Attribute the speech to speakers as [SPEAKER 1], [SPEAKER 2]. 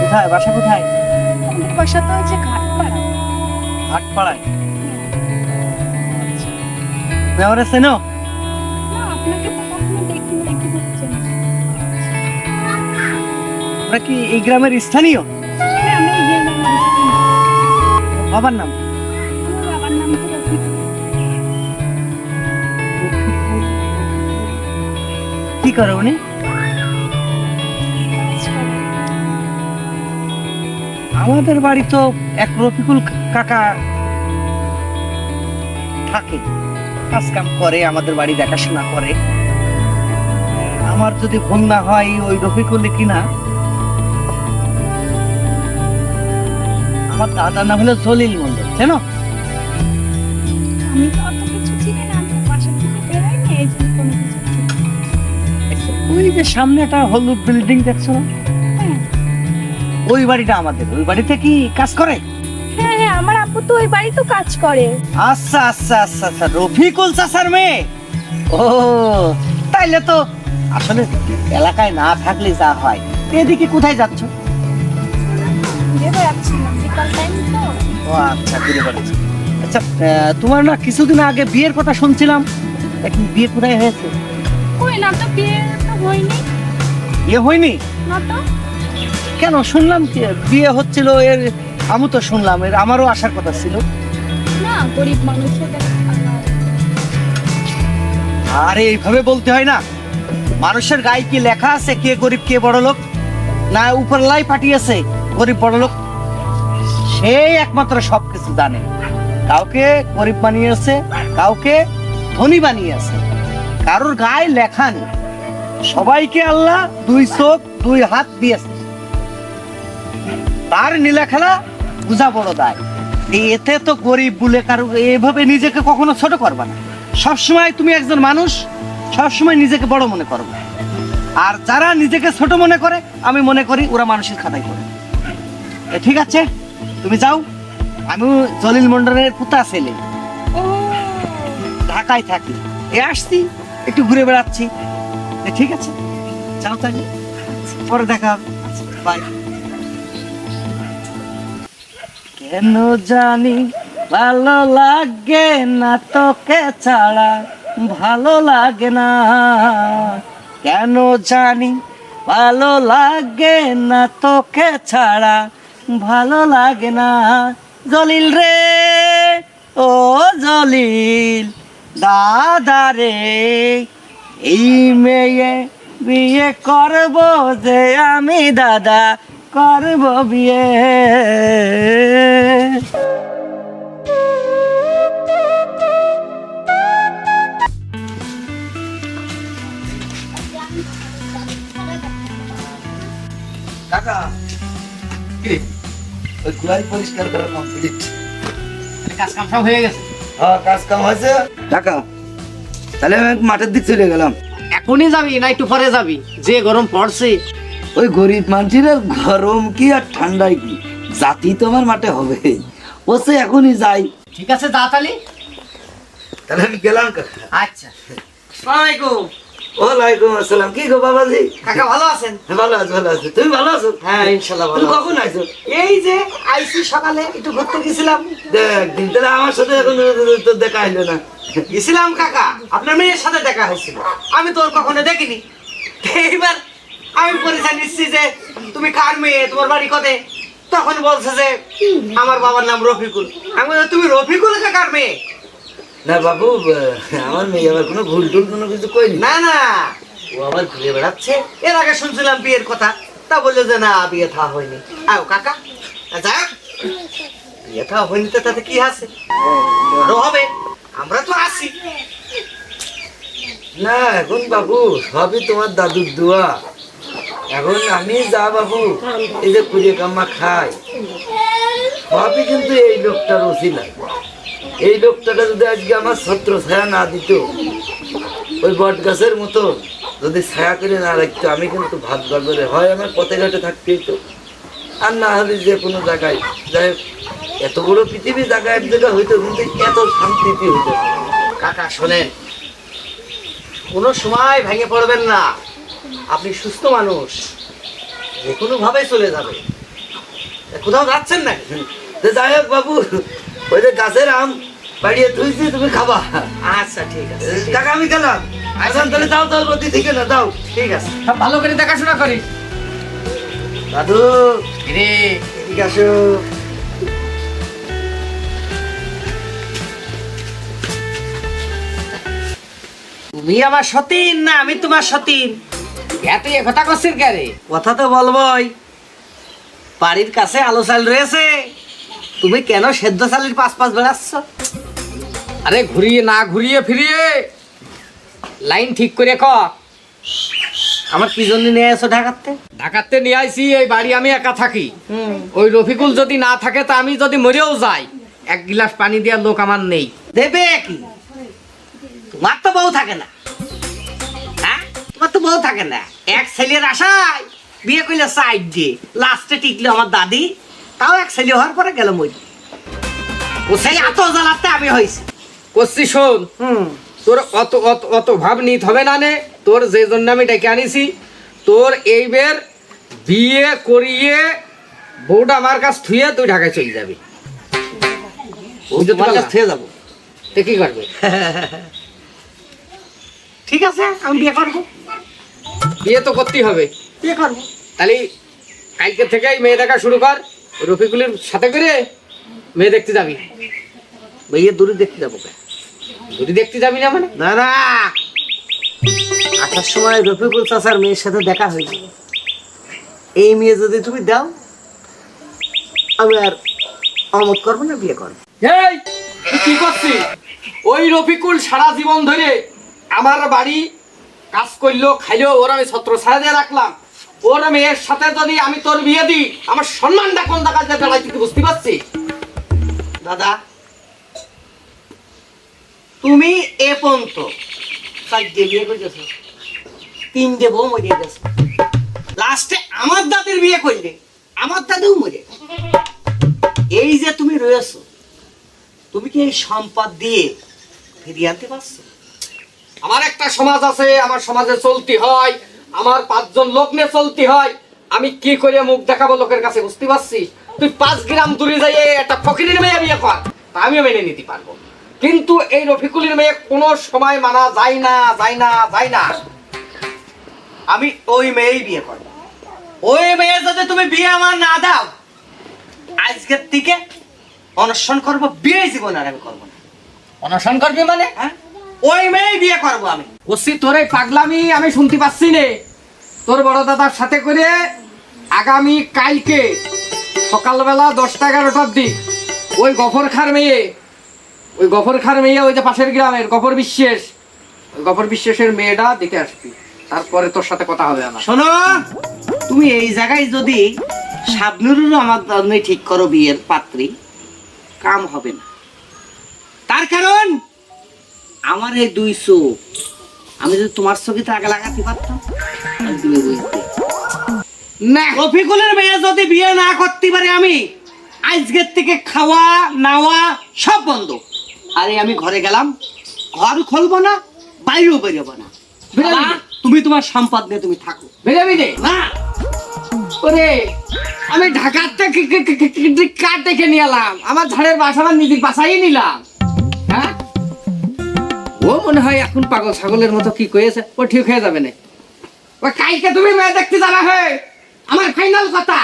[SPEAKER 1] কোথায়? বাসা কোথায়?
[SPEAKER 2] আমাদের বাসা তো হচ্ছে ঘাটপাড়া।
[SPEAKER 1] হাটপাড়ায় মেয়রে চেনো
[SPEAKER 2] না?
[SPEAKER 1] ওরা কি এই গ্রামের স্থানীয়?
[SPEAKER 2] হ্যাঁ এই গ্রামের মানুষ।
[SPEAKER 1] বাবার নাম? কি করে উনি? আমাদের বাড়ি তো এক রফিকুল কাকা থাকে। কাজ কাম করে আমাদের বাড়ি দেখাশোনা করে। আমার যদি ভুল না হয় ওই রফিকুল কিনা আমার দাদার নাম হলো জলিল মন্ডল জানো?
[SPEAKER 2] আমি তো অত কিছু চিনি না আমি বাসা থেকে বেরোইনি এই জন্য কোনো কিছু
[SPEAKER 1] ওই যে হলুদ বিল্ডিং দেখছ? না
[SPEAKER 2] হ্যাঁ।
[SPEAKER 1] ওই বাড়িটা আমাদের ওই বাড়িতে কি কাজ করে?
[SPEAKER 2] হ্যাঁ হ্যাঁ আমার আপু তো ওই বাড়ি তো কাজ করে।
[SPEAKER 1] আচ্ছা আচ্ছা আচ্ছা আচ্ছা রফিকুল চাচার মেয়ে। ও তাইলে তো আসলে এলাকায় না থাকলে যা হয়। এদিকে কোথায় যাচ্ছ?
[SPEAKER 2] ঘুরে
[SPEAKER 1] ও আচ্ছা ঘুরে বেড়াচ্ছ আচ্ছা তোমার না কিছুদিন আগে বিয়ের কথা শুনছিলাম। এখন বিয়ে কোথায় হয়েছে?
[SPEAKER 2] কই না তো বিয়ে তো হয়নি।
[SPEAKER 1] বিয়ে হয়নি?
[SPEAKER 2] না তো।
[SPEAKER 1] কেন? শুনলাম কি বিয়ে হচ্ছিল এর আমি তো শুনলাম এর আমারও আসার কথা ছিল।
[SPEAKER 2] না গরিব হয়।
[SPEAKER 1] আরে এইভাবে বলতে হয় না। মানুষের গায়ে কি লেখা আছে কে গরিব কে বড় লোক না উপর উপরলাই পাঠিয়েছে গরিব বড় লোক সেই একমাত্র সবকিছু জানে। কাউকে গরিব বানিয়েছে, কাউকে ধনী বানিয়েছে। কারোর গায়ে লেখা নেই। সবাইকে আল্লাহ দুই চোখ, দুই হাত দিয়েছে। তার নীলা খেলা বুঝা বড় দায়। এতে তো গরিব বলে কারও এভাবে নিজেকে কখনো ছোট করবে না। সবসময় তুমি একজন মানুষ, সবসময় নিজেকে বড় মনে করবে। আর যারা নিজেকে ছোট মনে করে, আমি মনে করি ওরা মানুষের খাতায় করে। ঠিক আছে? তুমি যাও। আমি জলিল মন্ডলের পুতা ছেলে। ঢাকায় থাকি। এ আসছি একটু ঘুরে বেড়াচ্ছি। ঠিক আছে যাও তাহলে। পরে দেখা বাই। কেন জানি ভালো লাগে না তোকে ছাড়া ভালো লাগে না। কেন জানি ভালো লাগে না তোকে ছাড়া ভালো লাগে না। জলিল রে, ও জলিল, দাদা রে, এই মেয়ে বিয়ে করব যে আমি দাদা, করব বিয়ে। কাকা, কি ওই পরিষ্কার করা কমপ্লিট কাজ কাম সব হয়ে গেছে?
[SPEAKER 3] হ্যাঁ কাজ কাম হয়েছে। টাকা? তাহলে আমি মাঠের দিক চলে গেলাম।
[SPEAKER 1] এখনই যাবি না একটু পরে যাবি? যে গরম পড়ছে।
[SPEAKER 3] ওই গরিব মানুষের গরম কি আর ঠান্ডায় কি? জাতি তো আমার মাঠে হবে। ও সে এখনই যাই
[SPEAKER 1] ঠিক আছে তাড়াতাড়ি
[SPEAKER 3] তাহলে। আমি গেলাম কাকা।
[SPEAKER 1] আচ্ছা। আসসালামাইকুম
[SPEAKER 3] ওয়ালাইকুম আসসালাম। কি গো বাবাজি?
[SPEAKER 1] কাকা ভালো আছেন?
[SPEAKER 3] ভালো আছো ভালো আছো। তুমি ভালো আছো?
[SPEAKER 1] হ্যাঁ
[SPEAKER 3] তুমি কখন আইছো?
[SPEAKER 1] এই যে আইসি সকালে একটু ঘুরতে গেছিলাম।
[SPEAKER 3] দেখ দিন তাহলে আমার সাথে এখন তো দেখা হইল না।
[SPEAKER 1] গেছিলাম কাকা আপনার মেয়ের সাথে দেখা হয়েছিল। আমি তোর কখনো দেখিনি। এইবার আমি পরিচয় নিচ্ছি যে তুমি কার মেয়ে তোমার বাড়ি কতে তখন বলছে যে আমার বাবার নাম রফিকুল। আমি তুমি রফিকুল কাকার মেয়ে?
[SPEAKER 3] না বাবু আমার মেয়ে আবার কোনো ভুল টুল কোনো কিছু কইনি।
[SPEAKER 1] না না। ও আবার ঘুরে বেড়াচ্ছে। এর আগে শুনছিলাম বিয়ের কথা তা বলল যে না বিয়ে থা হয়নি। আও কাকা যাক বিয়ে থা হয়নি তো তাতে কি আছে? হবে আমরা তো আছি।
[SPEAKER 3] না এখন বাবু সবই তোমার দাদুর দোয়া। এখন আমি যা বাবু এই যে কুড়িয়ে কাম্মা খাই সবই কিন্তু এই লোকটার ওসিলা এই লোকটাটা যদি আজকে আমার ছত্র ছায়া না দিত ওই বট গাছের মতো যদি ছায়া করে না রাখতো আমি কিন্তু ভাত করে হয় আমার পথে ঘাটে থাকতেই তো আর না হলে যে কোনো জায়গায় যাই হোক, এত বড় পৃথিবী জায়গা এক জায়গা হইতো কিন্তু এত শান্তিতে হইতো?
[SPEAKER 1] কাকা শোনেন কোনো সময় ভেঙে পড়বেন না। আপনি সুস্থ মানুষ যে কোনো ভাবে চলে যাবে। কোথাও যাচ্ছেন না
[SPEAKER 3] যাই হোক বাবু ওই যে গাছের আম বাড়িয়ে থুইছি তুমি খাবা।
[SPEAKER 1] আচ্ছা ঠিক আছে
[SPEAKER 3] টাকা আমি গেলাম আচ্ছা তাহলে দাও থেকে না দাও
[SPEAKER 1] ঠিক আছে।
[SPEAKER 4] ভালো করে দেখাশোনা করি।
[SPEAKER 3] দাদু
[SPEAKER 4] রে
[SPEAKER 3] এদিকে আসো।
[SPEAKER 1] তুমি আমার সতীন না আমি তোমার সতীন?
[SPEAKER 4] এত কথা করছিস কে
[SPEAKER 1] কথা তো বলবই। বাড়ির কাছে আলো চাল রয়েছে। তুমি কেন সেদ্ধ চালের পাশ পাশ বেড়াচ্ছ
[SPEAKER 4] আরে ঘুরিয়ে না ঘুরিয়ে ফিরিয়ে। লাইন ঠিক করে ক।
[SPEAKER 1] আমার কি জন্য নিয়ে এসো ঢাকাতে?
[SPEAKER 4] ঢাকাতে নিয়ে আইছি এই বাড়ি আমি একা থাকি। ওই রফিকুল যদি না থাকে তা আমি যদি মরেও যাই এক গিলাস পানি দেওয়ার লোক আমার নেই।
[SPEAKER 1] দেবে কি? তোমার তো বউ থাকে না। হ্যাঁ? তোমার তো বউ থাকে না। এক ছেলের আশায় বিয়ে করলে সাইড দিয়ে লাস্টে টিকলো আমার দাদি তাও এক ছেলে হওয়ার পরে গেল মই ও সেই এত জ্বালাতে আমি হয়েছি।
[SPEAKER 4] করছি শোন। তোর অত অত অত ভাব নিত হবে না নে। তোর যে জন্য আমি ডেকে আনিছি তোর এইবার বিয়ে করিয়ে বউটা আমার কাছ থুয়ে তুই ঢাকায় চলে যাবি।
[SPEAKER 1] তোমার কাছে থেকে যাব।
[SPEAKER 4] তে কি করবে?
[SPEAKER 1] ঠিক আছে আমি বিয়ে করব।
[SPEAKER 4] বিয়ে তো করতেই হবে।
[SPEAKER 1] বিয়ে করব।
[SPEAKER 4] তাহলে কালকে থেকেই মেয়ে দেখা শুরু কর। রফিকুলের সাথে করে মেয়ে দেখতে যাবি।
[SPEAKER 1] বিয়ে দূরে দেখতে যাব
[SPEAKER 4] যদি দেখতে যাবি না মানে?
[SPEAKER 1] না না। আসার সময় রফিকুল চাচার মেয়ের সাথে দেখা হয়েছে এই মেয়ে যদি তুমি দাও আমি আর অমত করব না বিয়ে করব।
[SPEAKER 4] এই তুই কি করছিস? ওই রফিকুল সারা জীবন ধরে আমার বাড়ি কাজ করল খাইলো ওর আমি ছত্র ছাড়া দিয়ে রাখলাম। ওর মেয়ের সাথে যদি আমি তোর বিয়ে দিই আমার সম্মানটা কোন জায়গায় যে দাঁড়াই তুই কি বুঝতে পারছিস?
[SPEAKER 1] দাদা তুমি এ পর্যন্ত চারটে বিয়ে করেছ তিনটে বউ মরিয়ে গেছে। লাস্টে আমার দাদির বিয়ে করলে, আমার দাদিও মরে। এই যে তুমি রয়েছো, তুমি কি এই সম্পদ দিয়ে ফিরিয়ে আনতে পারছ?
[SPEAKER 4] আমার একটা সমাজ আছে, আমার সমাজে চলতে হয়, আমার পাঁচজন লোক নিয়ে চলতে হয়। আমি কি করে মুখ দেখাবো লোকের কাছে বুঝতে পারছিস? তুই পাঁচ গ্রাম দূরে যাই একটা ফকিরের মেয়ে বিয়ে কর, তা আমিও মেনে নিতে পারব। কিন্তু এই রফিকুলের মেয়ে কোনো সময় মানা যায় না যায় না যায় না।
[SPEAKER 1] আমি ওই মেয়েই বিয়ে করব। ওই মেয়ে যদি তুমি বিয়ে আমার না দাও আজকের থেকে অনশন করব বিয়ে জীবন আর আমি করব না।
[SPEAKER 4] অনশন করবি মানে?
[SPEAKER 1] হ্যাঁ? ওই মেয়েই বিয়ে করব আমি।
[SPEAKER 4] বসছি তোর এই পাগলামি আমি শুনতে পাচ্ছি নে। তোর বড় দাদার সাথে করে আগামী কালকে সকালবেলা দশটা এগারোটার দিক ওই গফর খার মেয়ে ওই গফর খার মেয়ে ওই যে পাশের গ্রামের গফর বিশ্বাস। ওই গফর বিশ্বাসের মেয়েটা দেখে আসবি। তারপরে তোর সাথে কথা হবে আমার।
[SPEAKER 1] শোনো তুমি এই জায়গায় যদি শাবনুরুর আমার জন্য ঠিক করো বিয়ের পাত্রী কাম হবে না। তার কারণ আমার এই দুই চোখ আমি যদি তোমার চোখে আগে লাগাতে পারতাম তুমি বুঝতে
[SPEAKER 4] না।
[SPEAKER 1] রফিকুলের মেয়ে যদি বিয়ে না করতে পারি আমি আজকের থেকে খাওয়া নাওয়া সব বন্ধ। আরে আমি ঘরে গেলাম ঘর খুলবো না বাইরেও বেরোবো না। তুমি তোমার সম্পদ নিয়ে তুমি থাকো।
[SPEAKER 4] বেরোবি রে
[SPEAKER 1] না।
[SPEAKER 4] ওরে আমি ঢাকার থেকে কার দেখে নিয়ে এলাম? আমার ঝাড়ের বাসা আমার নিজের বাসাই নিলাম। হ্যাঁ? ও মনে হয় এখন পাগল ছাগলের মতো কি কয়েছে ও ঠিক হয়ে যাবে না। ও কালকে তুমি মেয়ে দেখতে যাবে হে। আমার ফাইনাল কথা।